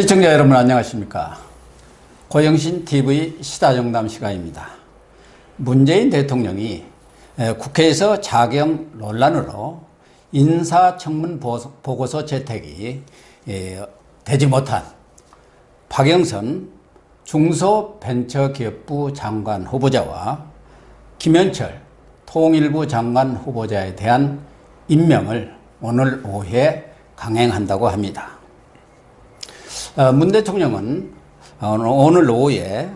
시청자 여러분 안녕하십니까. 고영신 TV 시다정담 시간입니다. 문재인 대통령이 에, 국회에서 자경 논란으로 인사청문 보- 보고서 채택이 에, 되지 못한 박영선 중소벤처기업부 장관 후보자와 김현철 통일부 장관 후보자에 대한 임명을 오늘 오후에 강행한다고 합니다. 어, 문 대통령은 어, 오늘 오후에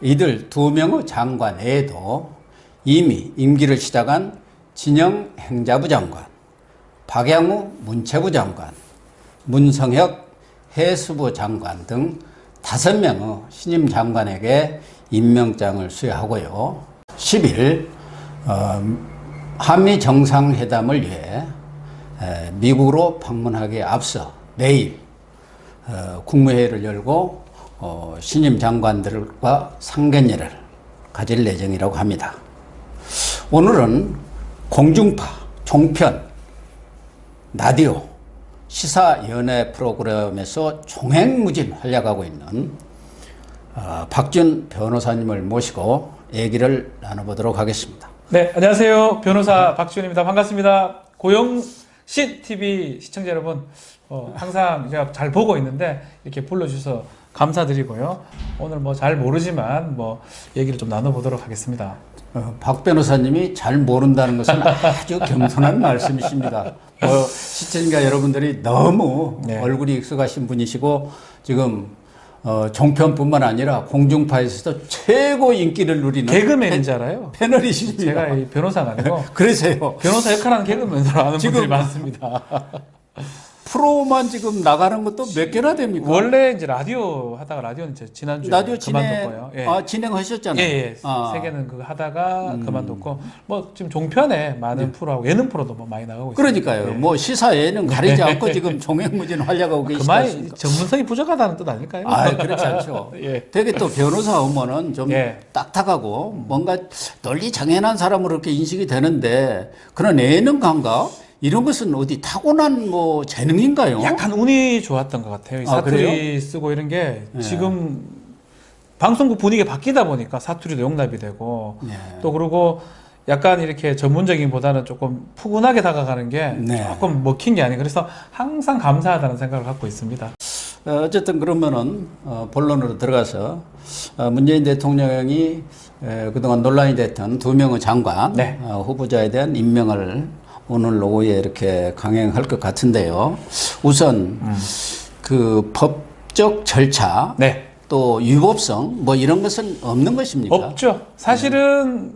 이들 두 명의 장관 외에도 이미 임기를 시작한 진영 행자부 장관, 박양우 문체부 장관, 문성혁 해수부 장관 등 다섯 명의 신임 장관에게 임명장을 수여하고요. 10일 어, 한미 정상회담을 위해 에, 미국으로 방문하기에 앞서 내일 어, 국무회의를 열고 어, 신임 장관들과 상견례를 가질 예정이라고 합니다. 오늘은 공중파, 종편, 라디오, 시사 연예 프로그램에서 종횡무진 활약하고 있는 어, 박준 변호사님을 모시고 얘기를 나눠보도록 하겠습니다. 네, 안녕하세요. 변호사 박지훈입니다. 반갑습니다. 고영 신 TV 시청자 여러분, 어, 항상 제가 잘 보고 있는데 이렇게 불러주셔서 감사드리고요. 오늘 뭐 잘 모르지만 뭐 얘기를 좀 나눠보도록 하겠습니다. 어, 박 변호사님이 잘 모른다는 것은 아주 겸손한 말씀이십니다. 뭐 시청자 여러분들이 너무 네. 얼굴이 익숙하신 분이시고 지금 어, 종편뿐만 아니라 공중파에서도 최고 인기를 누리는 개그맨인 줄 알아요. 패- 패널이십니다. 제가 이 변호사가 아니고 그러세요. 변호사 역할하는 개그맨으로 아는 지금- 분들이 많습니다. 프로만 지금 나가는 것도 몇 개나 됩니까? 원래 이제 라디오 하다가 라디오는 이제 지난주에 라디오 그만뒀고요. 예. 아, 진행하셨잖아요. 예, 예. 아. 세 개는 그거 하다가 그만뒀고 뭐 지금 종편에 많은 프로하고 예능 프로도 뭐 많이 나가고 있어요. 그러니까요. 예. 뭐 시사에는 가리지 않고 지금 종횡무진 활약하고 그 말이 않습니까? 전문성이 부족하다는 뜻 아닐까요? 아, 그렇지 않죠. 예. 되게 또 변호사 오면은 좀 예. 딱딱하고 뭔가 논리 장연한 사람으로 이렇게 인식이 되는데 그런 예능 감각 이런 것은 어디 타고난 뭐 재능인가요? 약간 운이 좋았던 것 같아요. 이 아, 사투리 그래요? 쓰고 이런 게 예. 지금 방송국 분위기가 바뀌다 보니까 사투리도 용납이 되고 예. 또 그리고 약간 이렇게 전문적인 보다는 조금 푸근하게 다가가는 게 네. 조금 먹힌 게 아니에요. 그래서 항상 감사하다는 생각을 갖고 있습니다. 어, 어쨌든 그러면은 어, 본론으로 들어가서 어, 문재인 대통령이 에, 그동안 논란이 됐던 두 명의 장관 네. 어, 후보자에 대한 임명을 오늘 오후에 이렇게 강행할 것 같은데요. 우선 음. 그 법적 절차 네. 또 유법성 뭐 이런 것은 없는 것입니까? 없죠. 사실은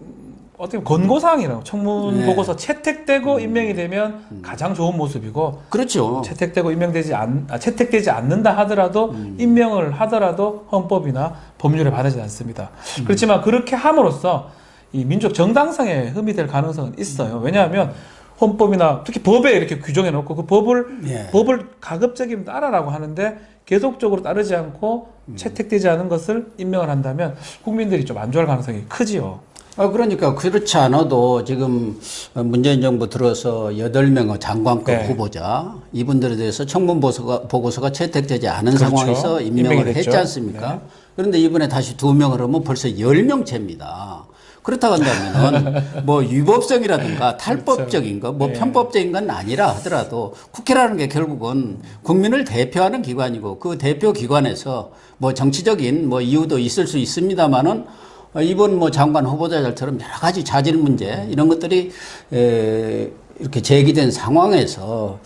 어떻게 보면 권고사항이라고 청문 네. 보고서 채택되고 임명이 되면 가장 좋은 모습이고 그렇죠. 채택되고 임명되지 않 아, 채택되지 않는다 하더라도 음. 임명을 하더라도 헌법이나 법률에 반하지 않습니다. 음. 그렇지만 그렇게 함으로써 이 민족 정당성에 흠이 될 가능성은 있어요. 왜냐하면 헌법이나 특히 법에 이렇게 규정해 놓고 그 법을 예. 법을 가급적이면 따라라고 하는데 계속적으로 따르지 않고 음. 채택되지 않은 것을 임명을 한다면 국민들이 좀 안 좋아할 가능성이 크지요. 아, 그러니까 그렇지 않아도 지금 문재인 정부 들어서 여덟 명의 장관급 네. 후보자 이분들에 대해서 청문 보고서가, 보고서가 채택되지 않은 그렇죠. 상황에서 임명을. 했지 않습니까? 네. 그런데 이번에 다시 두 명을 하면 벌써 열 명째입니다. 그렇다고 한다면 뭐 유법성이라든가 탈법적인 거, 뭐 네. 편법적인 건 아니라 하더라도 국회라는 게 결국은 국민을 대표하는 기관이고 그 대표 기관에서 뭐 정치적인 뭐 이유도 있을 수 있습니다만은 어, 이번 뭐 장관 후보자들처럼 여러 가지 자질 문제 이런 것들이 에, 이렇게 제기된 상황에서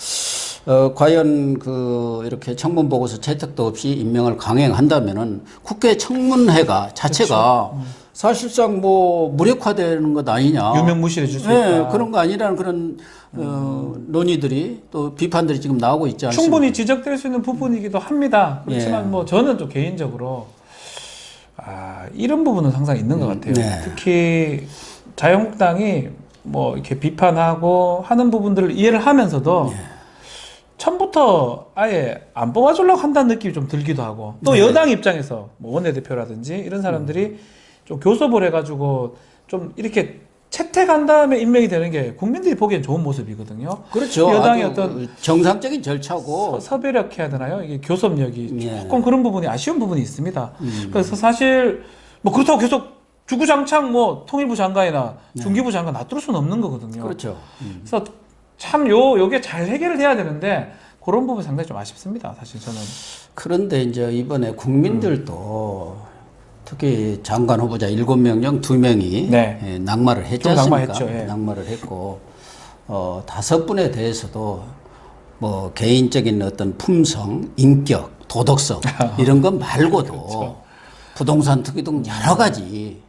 어, 과연 그 이렇게 청문 보고서 채택도 없이 임명을 강행한다면은 국회 청문회가 자체가 사실상 뭐 무력화되는 것 아니냐. 유명무실해질 수 네, 있다. 그런 거 아니라는 그런 어, 논의들이 또 비판들이 지금 나오고 있지 않습니까? 충분히 지적될 수 있는 부분이기도 합니다. 그렇지만 예. 뭐 저는 좀 개인적으로 아, 이런 부분은 항상 있는 것 같아요. 네. 특히 자유한국당이 뭐 이렇게 비판하고 하는 부분들을 이해를 하면서도 예. 처음부터 아예 안 뽑아주려고 한다는 느낌이 좀 들기도 하고 또 네. 여당 입장에서 뭐 원내대표라든지 이런 사람들이 좀 교섭을 해가지고 좀 이렇게 채택한 다음에 임명이 되는 게 국민들이 보기엔 좋은 모습이거든요. 그렇죠. 여당의 어떤 정상적인 절차고 서, 섭외력 해야 되나요? 이게 교섭력이 예. 음. 조금 그런 부분이 아쉬운 부분이 있습니다. 그래서 사실 뭐 그렇다고 계속 주구장창 뭐 통일부 장관이나 중기부 장관 놔둘 수는 없는 거거든요. 네. 그렇죠. 그래서 참 요 요게 잘 해결을 해야 되는데 그런 부분 상당히 좀 아쉽습니다. 사실 저는 그런데 이제 이번에 국민들도 특히 장관 후보자 일곱 명 중 두 명이 네. 예, 낙마를 했지 좀 않습니까? 낙마했죠, 예. 낙마를 했고 어, 다섯 분에 대해서도 뭐 개인적인 어떤 품성, 인격, 도덕성 이런 것 말고도 그렇죠. 부동산 투기 등 여러 가지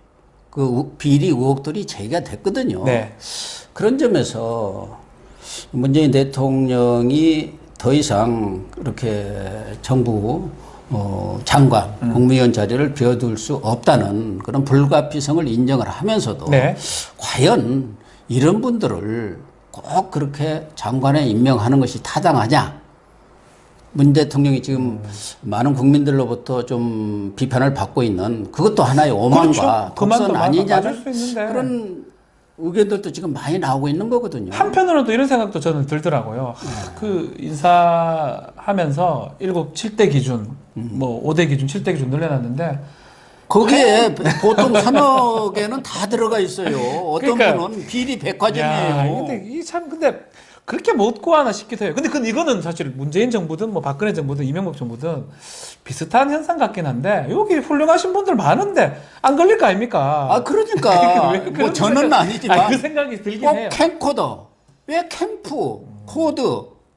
그 우- 비리 의혹들이 제기가 됐거든요. 네. 그런 점에서 문재인 대통령이 더 이상 이렇게 정부 어, 장관, 음. 국무위원 자리를 비워둘 수 없다는 그런 불가피성을 인정을 하면서도 네. 과연 이런 분들을 꼭 그렇게 장관에 임명하는 것이 타당하냐? 문 대통령이 지금 음. 많은 국민들로부터 좀 비판을 받고 있는 그것도 하나의 오만과 그렇죠. 독선 맞- 아니냐는. 그런 의견들도 지금 많이 나오고 있는 거거든요. 한편으로는 또 이런 생각도 저는 들더라고요. 그 인사하면서 일곱 7대 기준, 뭐 5대 기준, 7대 기준 늘려놨는데 거기에 보통 3억에는 다 들어가 있어요. 어떤 그러니까. 분은 비리 야, 백화점이에요. 근데 이 참 근데 그렇게 못고 하나 싶기도 해요. 근데 그 이거는 사실 문재인 정부든 뭐 박근혜 정부든 이명박 정부든 비슷한 현상 같긴 한데 여기 훌륭하신 분들 많은데 안 걸릴 거 아닙니까? 아 그러니까 왜뭐 저는 생각- 아니지만 아니, 그 생각이 들긴 꼭 해요. 캠코더 왜 캠프 코드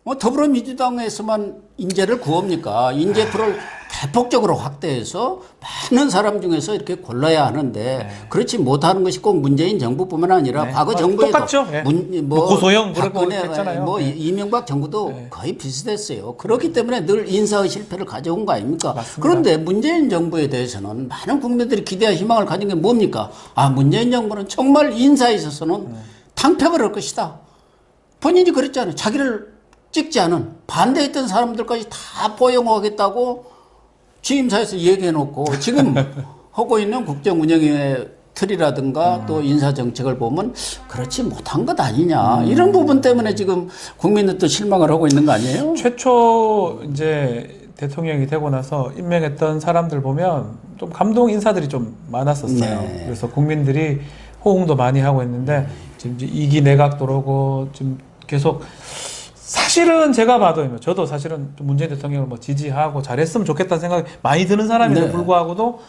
뭐 더불어민주당에서만 인재를 구합니까? 인재 풀을 대폭적으로 확대해서 많은 사람 중에서 이렇게 골라야 하는데 그렇지 못하는 것이 꼭 문재인 정부뿐만 아니라 네. 과거 어, 정부에도 똑같죠. 예. 문, 뭐 고소영 그러고 박근혜, 했잖아요. 뭐 네. 이명박 정부도 거의 비슷했어요. 그렇기 때문에 늘 인사의 실패를 가져온 거 아닙니까? 맞습니다. 그런데 문재인 정부에 대해서는 많은 국민들이 기대와 희망을 가진 게 뭡니까? 아 문재인 정부는 정말 인사에 있어서는 당패를 할 것이다. 본인이 그랬잖아요. 자기를 찍지 않은 반대했던 사람들까지 다 포용하겠다고 취임사에서 얘기해 놓고 지금 하고 있는 국정 운영의 틀이라든가 또 인사 정책을 보면 그렇지 못한 것 아니냐 이런 부분 때문에 지금 국민들도 실망을 하고 있는 거 아니에요? 최초 이제 대통령이 되고 나서 임명했던 사람들 보면 좀 감동 인사들이 좀 많았었어요. 네. 그래서 국민들이 호응도 많이 하고 있는데 지금 이기 내각 들어오고 지금 계속 사실은 제가 봐도 저도 사실은 좀 문재인 대통령을 뭐 지지하고 잘했으면 좋겠다는 생각이 많이 드는 사람인데 네. 불구하고도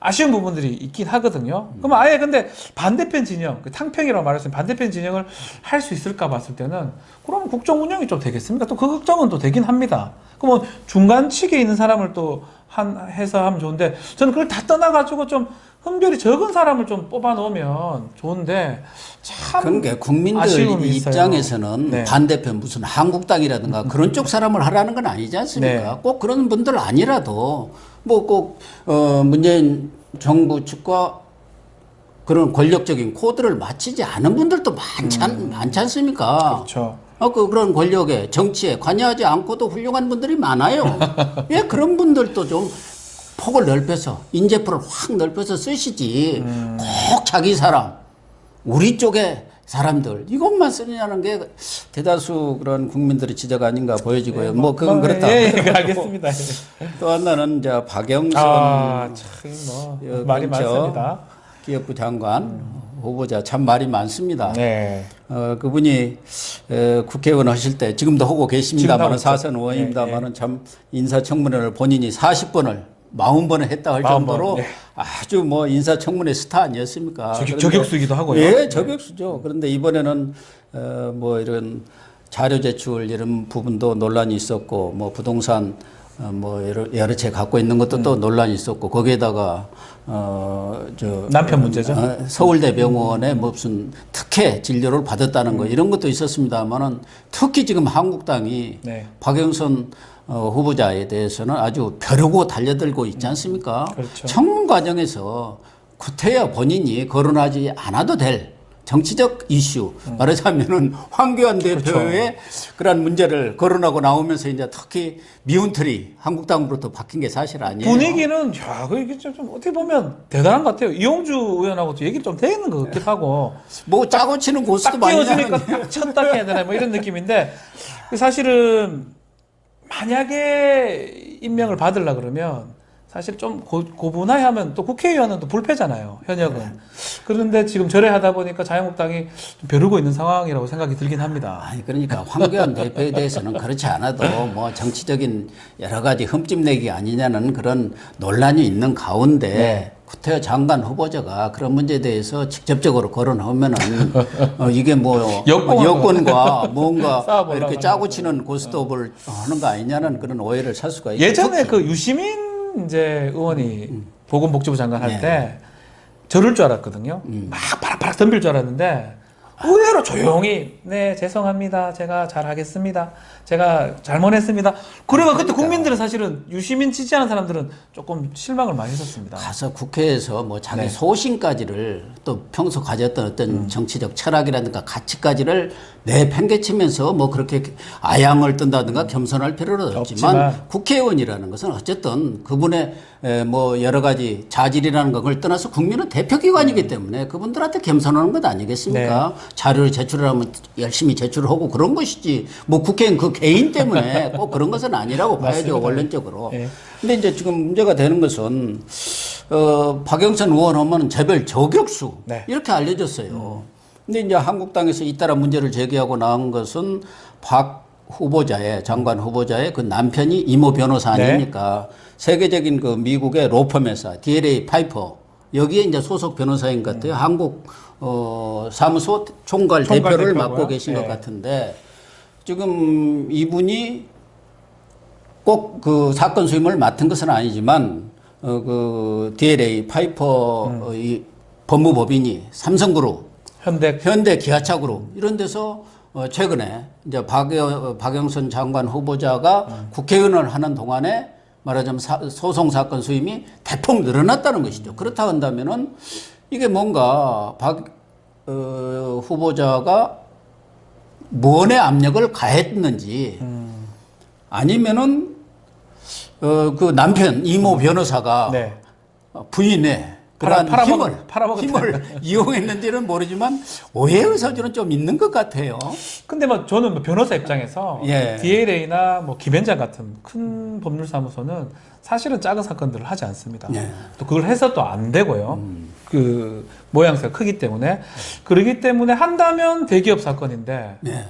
아쉬운 부분들이 있긴 하거든요. 그럼 아예 근데 반대편 진영, 그 탕평이라고 말했을 때 반대편 진영을 할 수 있을까 봤을 때는 그럼 국정 운영이 좀 되겠습니까? 또 그 걱정은 또 되긴 합니다. 그러면 중간치기에 있는 사람을 또 한, 해서 하면 좋은데 저는 그걸 다 떠나가지고 좀 흠결이 적은 사람을 좀 뽑아 놓으면 좋은데 참 그러니까 국민들. 입장에서는 네. 반대편 무슨 한국당이라든가 그런 쪽 사람을 하라는 건 아니지 않습니까? 네. 꼭 그런 분들 아니라도 뭐 꼭 어, 문재인 정부 측과 그런 권력적인 코드를 맞추지 않은 분들도 많지, 않, 많지 않습니까? 그렇죠. 어, 그, 그런 권력에, 정치에 관여하지 않고도 훌륭한 분들이 많아요. 왜 그런 분들도 좀 폭을 넓혀서, 인재풀을 확 넓혀서 쓰시지. 꼭 자기 사람, 우리 쪽에 사람들, 이것만 쓰느냐는 게 대다수 그런 국민들의 지적 아닌가 보여지고요. 뭐, 그건 그렇다. 예, 예, 알겠습니다. 또 하나는 이제 박영선 아, 참, 뭐, 어, 말이 그렇죠. 많습니다. 기업부 장관 후보자 참 말이 많습니다. 네. 어, 그분이 에, 국회의원 하실 때 지금도 하고 계십니다만은 지금 하고 있죠. 사선 의원입니다만은 참 인사청문회를 본인이 40번을 40번을 했다 할 40번, 정도로 네. 아주 뭐 인사청문회 스타 아니었습니까? 저격- 저격 수이기도 하고요. 예, 저격수죠. 그런데 이번에는 어, 뭐 이런 자료 제출 이런 부분도 논란이 있었고 뭐 부동산 어, 뭐 여러, 여러 채 갖고 있는 것도 음. 또 논란이 있었고 거기에다가 어저 남편 문제죠. 어, 서울대병원에 무슨 특혜 진료를 받았다는 음. 거 이런 것도 있었습니다만은 특히 지금 한국당이 네. 박영선 어, 후보자에 대해서는 아주 벼르고 달려들고 있지 않습니까? 그렇죠. 청문 과정에서 구태여 본인이 거론하지 않아도 될 정치적 이슈 말하자면은 황교안 대표의 그런 문제를 거론하고 나오면서 이제 특히 미운털이 한국당으로부터 바뀐 게 사실 아니에요. 분위기는 야, 그 이게 좀, 좀 어떻게 보면 대단한 것 같아요. 이용주 의원하고도 얘기를 좀 되는 것 같기도 하고 뭐 짜고 치는 고수도 딱 많이. 딱 쳤다 해야 되나 뭐 이런 느낌인데 그 사실은 만약에 임명을 받으려 그러면 사실 좀 고, 고분하하면 또 국회의원은 또 불패잖아요 현역은 그런데 지금 절회하다 보니까 자유한국당이 좀 벼르고 있는 상황이라고 생각이 들긴 합니다. 아니 그러니까 황교안 대표에 대해서는 그렇지 않아도 뭐 정치적인 여러 가지 흠집내기 아니냐는 그런 논란이 있는 가운데 네. 구태여 장관 후보자가 그런 문제에 대해서 직접적으로 거론하면은 어, 이게 뭐 여권과 뭔가 이렇게 짜고 치는 고스톱을 하는 거 아니냐는 그런 오해를 살 수가 있죠. 예전에. 그 유시민 이제 의원이 보건복지부 장관 할 네. 때 저럴 줄 알았거든요. 막 바락바락 덤빌 줄 알았는데 의외로 조용히 네 죄송합니다. 제가 잘하겠습니다. 제가 잘못했습니다. 그래가 그때. 국민들은 사실은 유시민 지지하는 사람들은 조금 실망을 많이 했었습니다. 가서 국회에서 뭐 자기 네. 소신까지를 또 평소 가졌던 어떤 음. 정치적 철학이라든가 가치까지를 내팽개치면서 뭐 그렇게 아양을 뜬다든가 겸손할 필요는 없지만, 없지만. 국회의원이라는 것은 어쨌든 그분의 에, 뭐 여러 가지 자질이라는 걸 떠나서 국민은 대표기관이기 때문에 그분들한테 겸손하는 것 아니겠습니까? 네. 자료를 제출하면 열심히 제출을 하고 그런 것이지 뭐 국회의원 그 개인 때문에 꼭 그런 것은 아니라고 봐야죠 맞습니다. 원론적으로. 예. 근데 이제 지금 문제가 되는 것은 어, 박영선 의원 하면 재벌 저격수 네. 이렇게 알려졌어요. 근데 이제 한국당에서 잇따라 문제를 제기하고 나온 것은 박 후보자의 장관 후보자의 그 남편이 이모 변호사 네. 아닙니까? 세계적인 그 미국의 로펌 회사 DLA 파이퍼 여기에 이제 소속 변호사인 것 같아요. 한국 어, 사무소 총괄, 총괄 대표를 대표고요. 맡고 계신 네. 것 같은데 지금 이분이 꼭 그 사건 수임을 맡은 것은 아니지만 어, 그 DLA 파이퍼 음. 어, 이 법무법인이 삼성그룹, 현대 현대 기아차그룹 이런 데서 어, 최근에 이제 박여, 박영선 장관 후보자가 음. 국회의원을 하는 동안에 말하자면 사- 소송 사건 수임이 대폭 늘어났다는 것이죠. 그렇다 한다면은 이게 뭔가 박 어, 후보자가 무언의 압력을 가했는지 아니면은 어, 그 남편 이모 변호사가 네. 어, 부인의 팔아- 그러한 팔아먹- 힘을. 힘을 이용했는지는 모르지만 오해의 소지는 좀 있는 것 같아요. 근데 뭐 저는 뭐 변호사 입장에서 예. DLA나 뭐 김현장 같은 큰 법률사무소는 사실은 작은 사건들을 하지 않습니다. 예. 또 그걸 해서 또 안 되고요. 그 모양새가 크기 때문에 그러기 때문에 한다면 대기업 사건인데 예.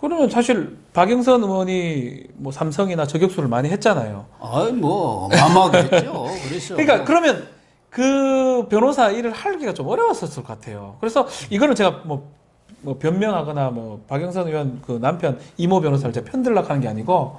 그러면 사실 박영선 의원이 뭐 삼성이나 저격수를 많이 했잖아요. 아이 뭐 했죠. 그래서 그러니까 그러면 그 변호사 일을 하기가 좀 어려웠었을 것 같아요. 그래서 이거는 제가 뭐, 뭐 변명하거나 뭐 박영선 의원 그 남편 이모 변호사를 제가 편들락 하는 게 아니고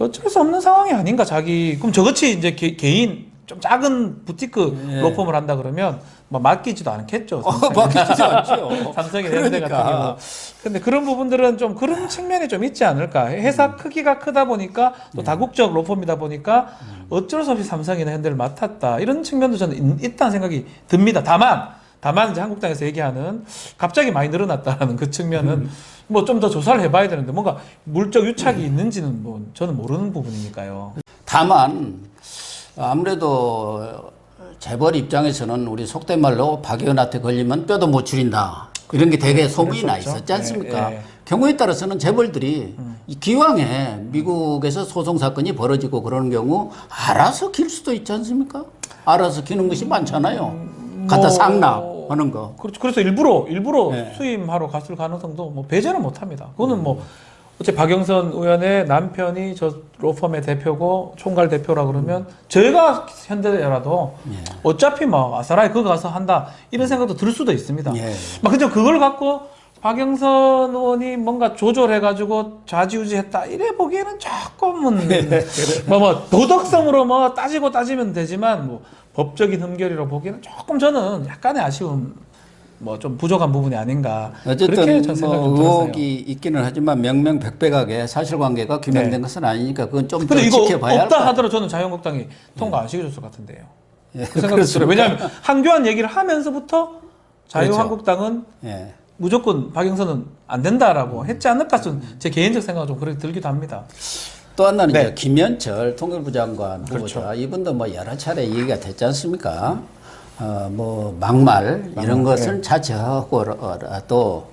어쩔 수 없는 상황이 아닌가 자기 그럼 저같이 이제 개, 개인 좀 작은 부티크 예. 로펌을 한다 그러면 뭐 맡기지도 않겠죠. 어, 바뀌지 않죠. 삼성이 현대 같은 그러니까. 경우. 근데 그런 부분들은 좀 그런 측면이 좀 있지 않을까. 회사 음. 크기가 크다 보니까 또 네. 다국적 로펌이다 보니까 음. 어쩔 수 없이 삼성이나 현대를 맡았다. 이런 측면도 저는 있, 다는 생각이 듭니다. 다만, 다만 이제 한국당에서 얘기하는 갑자기 많이 늘어났다라는 그 측면은 음. 뭐좀 더 조사를 해봐야 되는데 뭔가 물적 유착이 있는지는 뭐 저는 모르는 부분이니까요. 다만 아무래도 재벌 입장에서는 우리 속된 말로 박 의원한테 걸리면 뼈도 못 추린다. 이런 게 되게 소문이 나. 있었지 않습니까? 예, 예. 경우에 따라서는 재벌들이 이 기왕에 미국에서 소송 사건이 벌어지고 그러는 경우 알아서 길 수도 있지 않습니까? 알아서 기는 것이 많잖아요. 갖다 뭐- 상납하는 거. 그렇죠. 그래서 일부러 일부러 네. 수임하러 갔을 가능성도 뭐 배제는 못합니다. 그거는 뭐 어째 박영선 의원의 남편이 저 로펌의 대표고 총괄 대표라 그러면 저희가 현대라도 예. 어차피 뭐 아사라에 그거 가서 한다 이런 생각도 들 수도 있습니다. 예. 막 근데 그걸 갖고 박영선 의원이 뭔가 조절해가지고 좌지우지했다 이래 보기에는 조금은 뭐, 뭐 도덕성으로 뭐 따지고 따지면 되지만 뭐 법적인 흠결이라고 보기에는 조금 저는 약간의 아쉬움 뭐 좀 부족한 부분이 아닌가 어쨌든 전 뭐. 의혹이 있기는 하지만 명명백백하게 사실관계가 규명된 네. 것은 아니니까 그건 좀더 근데 이거 지켜봐야 할 없다 것 하더라도 저는 자유한국당이 통과 안 시켜줬을 것 같은데요. 예, 그 생각이 들어요. 왜냐하면 한교안 얘기를 하면서부터 자유한국당은 예. 무조건 박영선은 안 된다라고 했지 않을까 좀제 개인적 생각은 좀 그렇게 들기도 합니다. 또 하나는 네. 이제 김현철 통일부 장관 그렇죠. 후보자 이분도 뭐 여러 차례 얘기가 됐지 않습니까? 어, 뭐 막말 이런 네. 것을 자제하고라도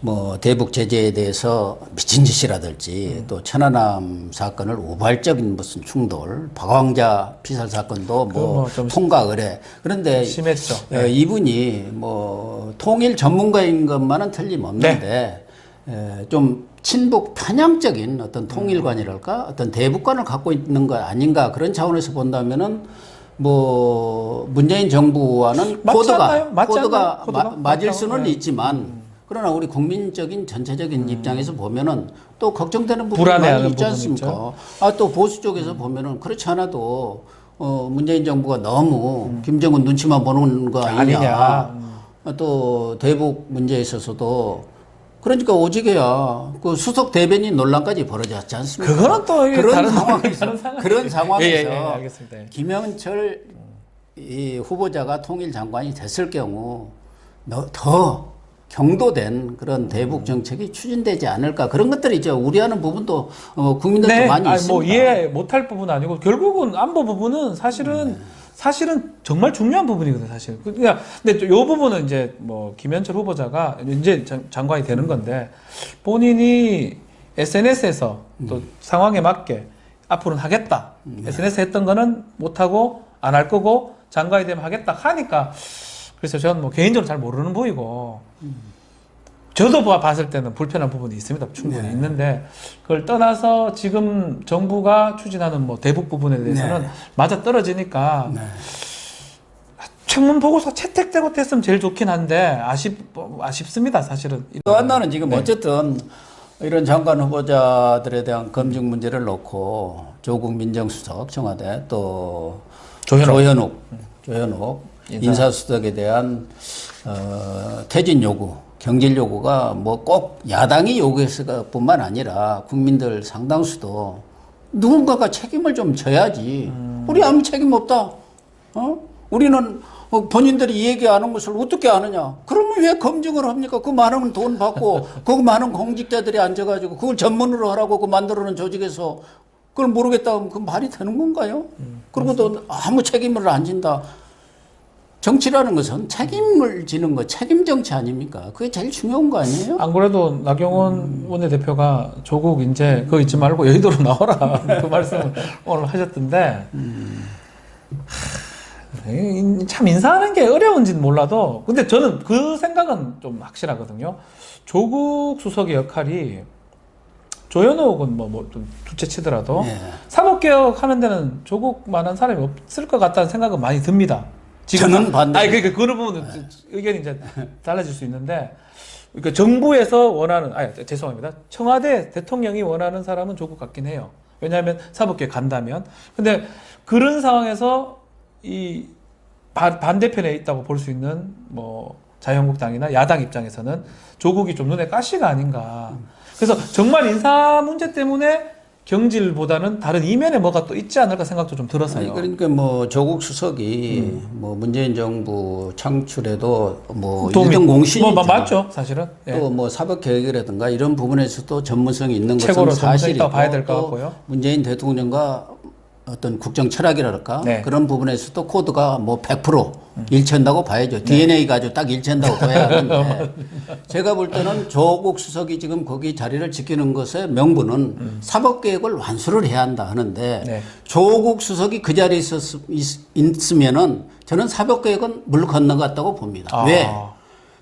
뭐 대북 제재에 대해서 미친 짓이라든지 음. 또 천안함 사건을 우발적인 무슨 충돌, 박왕자 피살 사건도 뭐 뭐좀 통과 의뢰 그런데 심했죠. 어, 이분이 뭐 통일 전문가인 것만은 틀림없는데 에, 좀 친북 편향적인 어떤 통일관이랄까 어떤 대북관을 갖고 있는 것 아닌가 그런 차원에서 본다면은 뭐 문재인 정부와는 코드가 코드가? 코드가? 마- 맞을? 수는 네. 있지만 그러나 우리 국민적인 전체적인 입장에서 보면은 또 걱정되는 부분이 많이 있지 않습니까? 아 또 보수 쪽에서 보면은 그렇지 않아도 어 문재인 정부가 너무 김정은 눈치만 보는 거 아니냐. 아니냐. 음. 아, 또 대북 문제에 있어서도 그러니까 오직에야 그 수석 대변인 논란까지 벌어졌지 않습니까? 그거는 또 그런 다른 상황에서 다른. 그런 상황에서 예, 예, 예, 알겠습니다. 예. 김영철 이 후보자가 통일 장관이 됐을 경우 너- 더 경도된 그런 대북 정책이 추진되지 않을까 그런 것들이 이제 우려하는 부분도 어, 국민들도 많이 아니, 있습니다. 뭐 이해 못할 부분은 아니고 결국은 안보 부분은 사실은 네. 사실은 정말 중요한 부분이거든 요 사실. 그러니까 근데 이 부분은 이제 뭐 김현철 후보자가 이제 장- 장관이 되는 건데 본인이 SNS에서 또 음. 상황에 맞게 앞으로는 하겠다. SNS 했던 거는 못 하고 안 할 거고 장관이 되면 하겠다 하니까 그래서 저는 뭐 개인적으로 잘 모르는 부이고 저도 봐- 봤을 때는 불편한 부분이 있습니다. 충분히 네. 있는데 그걸 떠나서 지금 정부가 추진하는 뭐 대북 부분에 대해서는 네. 맞아 떨어지니까 네. 청문 보고서 채택되고 됐으면 제일 좋긴 한데 아쉽 아쉽습니다 사실은. 또 하나는 지금 네. 어쨌든 이런 장관 후보자들에 대한 검증 문제를 놓고 조국 민정수석 청와대 또 조현옥. 조현옥, 조현옥 인사. 인사수석에 대한 어, 퇴진 요구, 경질 요구가 뭐 꼭 야당이 요구했을 뿐만 아니라 국민들 상당수도 누군가가 책임을 좀 져야지. 음. 우리 아무 책임 없다. 어? 우리는 어, 본인들이 얘기하는 것을 어떻게 아느냐? 그러면 왜 검증을 합니까? 그 많은 돈 받고 그 많은 공직자들이 앉아가지고 그걸 전문으로 하라고 그 만들어놓은 조직에서 그걸 모르겠다 하면 그 말이 되는 건가요? 그리고 또 아무 책임을 안 진다. 정치라는 것은 책임을 지는 거, 책임 정치 아닙니까? 그게 제일 중요한 거 아니에요? 안 그래도 나경원 원내대표가 조국 이제 그거 잊지 말고 여의도로 나오라 그 말씀을 오늘 하셨던데 하, 이- 참 인사하는 게 어려운지는 몰라도 근데 저는 그 생각은 좀 확실하거든요. 조국 수석의 역할이 조현옥은 뭐뭐좀 둘째치더라도 예. 사법개혁 하는 데는 조국만한 사람이 없을 것 같다는 생각은 많이 듭니다. 저는 반대. 아니 그러니까 그런 부분은 의견이 이제 달라질 수 있는데 그러니까 정부에서 원하는 아니 죄송합니다. 청와대 대통령이 원하는 사람은 조국 같긴 해요. 왜냐하면 사법개혁 간다면. 근데 그런 상황에서 이 반- 반대편에 있다고 볼 수 있는 뭐 자유한국당이나 야당 입장에서는 조국이 좀 눈에 가시가 아닌가. 그래서 정말 인사 문제 때문에 경질보다는 다른 이면에 뭐가 또 있지 않을까 생각도 좀 들어서요. 그러니까 뭐 조국 수석이 뭐 문재인 정부 창출에도 뭐 일등 공신이죠. 뭐, 맞죠, 사실은. 예. 또뭐 사법 계획이라든가 이런 부분에서도 전문성이 있는 것은 사실이고 봐야 될것 또 같고요. 문재인 대통령과 어떤 국정 철학이랄까 네. 그런 부분에서도 코드가 뭐 100% 일치한다고 봐야죠. DNA 가지고 딱 일치한다고 봐야 하는데 제가 볼 때는 조국 수석이 지금 거기 자리를 지키는 것의 명분은 사법 계획을 완수를 해야 한다 하는데 네. 조국 수석이 그 자리에 있었, 있으면은 저는 사법 계획은 물 건너갔다고 봅니다. 아. 왜?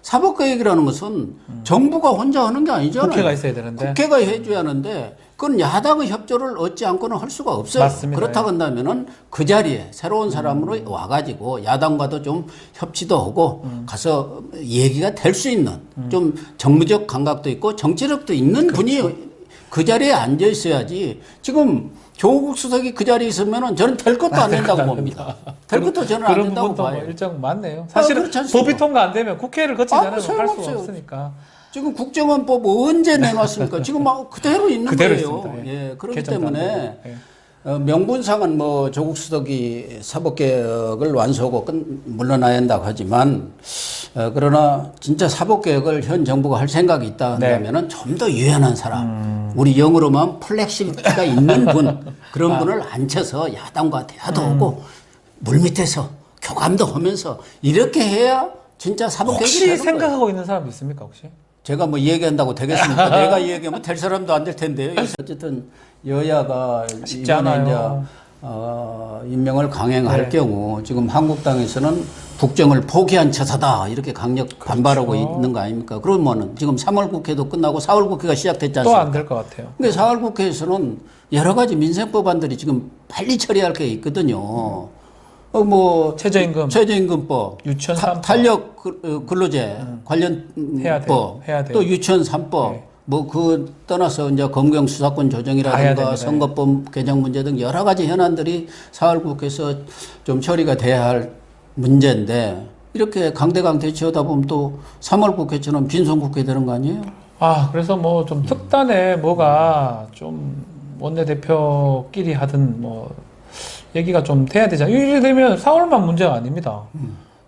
사법개혁이라는 것은 정부가 혼자 하는 게 아니잖아요. 국회가 있어야 되는데. 국회가 해줘야 하는데 그건 야당의 협조를 얻지 않고는 할 수가 없어요. 맞습니다. 그렇다고 한다면은 그 자리에 새로운 사람으로 음. 와가지고 야당과도 좀 협치도 하고 음. 가서 얘기가 될 수 있는 좀 정무적 감각도 있고 정치력도 있는 그렇죠. 분이 그 자리에 앉아 있어야지 지금 조국 수석이 그 자리에 있으면은 저는 될 것도 안 된다고 봅니다. 될 것도 저는 안 된다고 뭐 봐요. 일정 많네요. 사실은 그렇지 않습니까? 법이 통과 안 되면 국회를 거치지 아, 않으면 할 수가 소용없어요. 없으니까. 지금 국정원법 언제 내놨습니까? 지금 막 그대로 있는 그대로 거예요. 있습니다. 예. 예, 그렇기 때문에. 예. 어, 명분상은 뭐 조국 수석이 사법개혁을 완수하고 끝, 물러나야 한다고 하지만 어, 그러나 진짜 사법개혁을 현 정부가 할 생각이 있다 네. 한다면은 좀더 유연한 사람 우리 영어로만 플렉시비티가 있는 분 그런 분을 앉혀서 야당과 대화도 하고 물 밑에서 교감도 하면서 이렇게 해야 진짜 사법개혁이 혹시 되는 거예요. 생각하고 있는 사람 있습니까 혹시? 제가 뭐 얘기한다고 되겠습니까? 내가 얘기하면 될 사람도 안 될 텐데요. 어쨌든 여야가 쉽지 않아요. 이제 어, 임명을 강행할 네. 경우 지금 한국당에서는 국정을 포기한 처사다 이렇게 강력 반발하고 그렇죠. 있는 거 아닙니까? 그러면은 지금 3월 국회도 끝나고 4월 국회가 시작됐지 또 않습니까? 안될 것 같아요. 근데 4월 국회에서는 여러 가지 민생 법안들이 지금 빨리 처리할 게 있거든요. 어, 뭐 최저임금 최저임금법, 유치원 타-. 탄력 그- 어, 근로제 관련 해야. 법, 해야. 또 유치원 삼법 네. 뭐그 떠나서 이제 검경 수사권 조정이라든가. 선거법 개정 문제 등 여러 가지 현안들이 4월 국회에서 좀 처리가 돼야 할 문제인데 이렇게 강대강 대치하다 보면 또 3월 국회처럼 빈손 국회 되는 거 아니에요? 아 그래서 뭐 좀 특단의 뭐가 좀 원내대표끼리 하든 뭐 얘기가 좀 돼야 되잖아요. 이래 되면 4월만 문제가 아닙니다.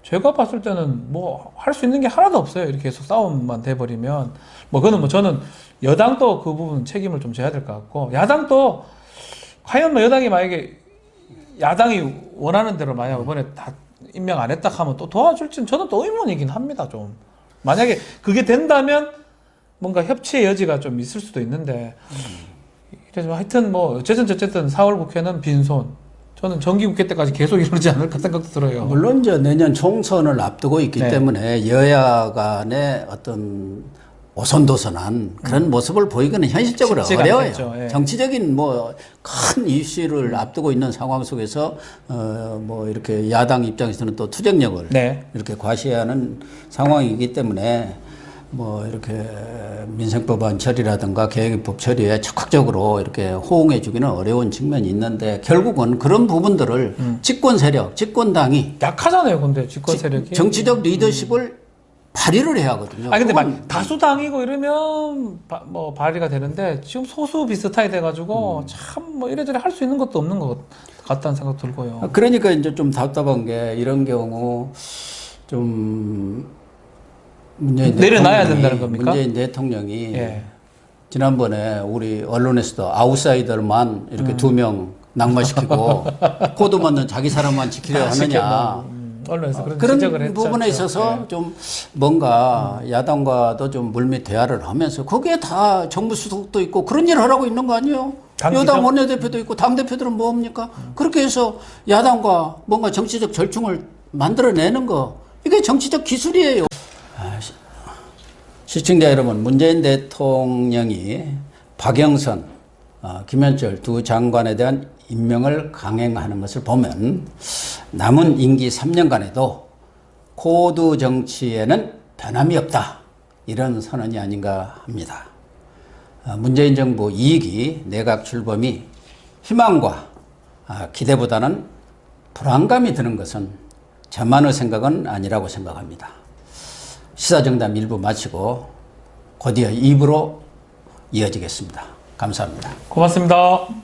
제가 봤을 때는 뭐 할 수 있는 게 하나도 없어요. 이렇게 계속 싸움만 돼버리면 뭐 그거는 뭐 저는 여당도 그 부분 책임을 좀 져야 될 것 같고 야당도 과연 뭐 여당이 만약에 야당이 원하는 대로 만약 이번에 다 임명 안 했다 하면 또 도와줄지는 저는 또 의문이긴 합니다 좀 만약에 그게 된다면 뭔가 협치의 여지가 좀 있을 수도 있는데 그래서 하여튼 뭐 어쨌든 어쨌든 4월 국회는 빈손 저는 정기 국회 때까지 계속 이러지 않을까 생각도 들어요 물론 이제 내년 총선을 앞두고 있기 네. 때문에 여야 간의 어떤 오선도선한 그런 모습을 보이기는 현실적으로 음. 어려워요. 예. 정치적인 뭐 큰 이슈를 앞두고 있는 상황 속에서 어 뭐 이렇게 야당 입장에서는 또 투쟁력을 네 이렇게 과시하는 상황이기 때문에 뭐 이렇게 민생법안 처리라든가 계획법 처리에 적극적으로 이렇게 호응해 주기는 어려운 측면이 있는데 결국은 그런 부분들을 음. 집권 세력, 집권당이 약하잖아요 근데 집권 세력이 정치적 리더십을 발휘를 해야 하거든요. 아 근데 막 다수당이고 이러면 바- 뭐 발의가 되는데 지금 소수 비슷하게 돼가지고 음. 참뭐 이래저래 할 수 있는 것도 없는 것 같다는 생각 들고요. 그러니까 이제 좀 답답한 게 이런 경우 좀 문재인 내려놔야 된다는 겁니까? 문재인 대통령이 예. 지난번에 우리 언론에서도 아웃사이더만 이렇게 음. 두명 낙마시키고 코드 맞는 자기 사람만 지키려 아, 하느냐. 음, 언론에서 그런, 그런 했죠. 부분에 있어서 예. 좀 뭔가 야당과도 좀 물밑 대화를 하면서 거기에 다 정부 수석도 있고 그런 일을 하라고 있는 거 아니에요? 여당 원내대표도 있고 당대표들은 뭡니까? 그렇게 해서 야당과 뭔가 정치적 절충을 만들어내는 거 이게 정치적 기술이에요. 아, 시- 시청자 여러분, 문재인 대통령이 박영선, 어, 김현철 두 장관에 대한 임명을 강행하는 것을 보면 남은 임기 3년간에도 코드 정치에는 변함이 없다. 이런 선언이 아닌가 합니다. 어, 문재인 정부 2기 내각 출범이 희망과 아, 기대보다는 불안감이 드는 것은 저만의 생각은 아니라고 생각합니다. 시사정담 1부 마치고 곧이어 2부로 이어지겠습니다. 감사합니다. 고맙습니다.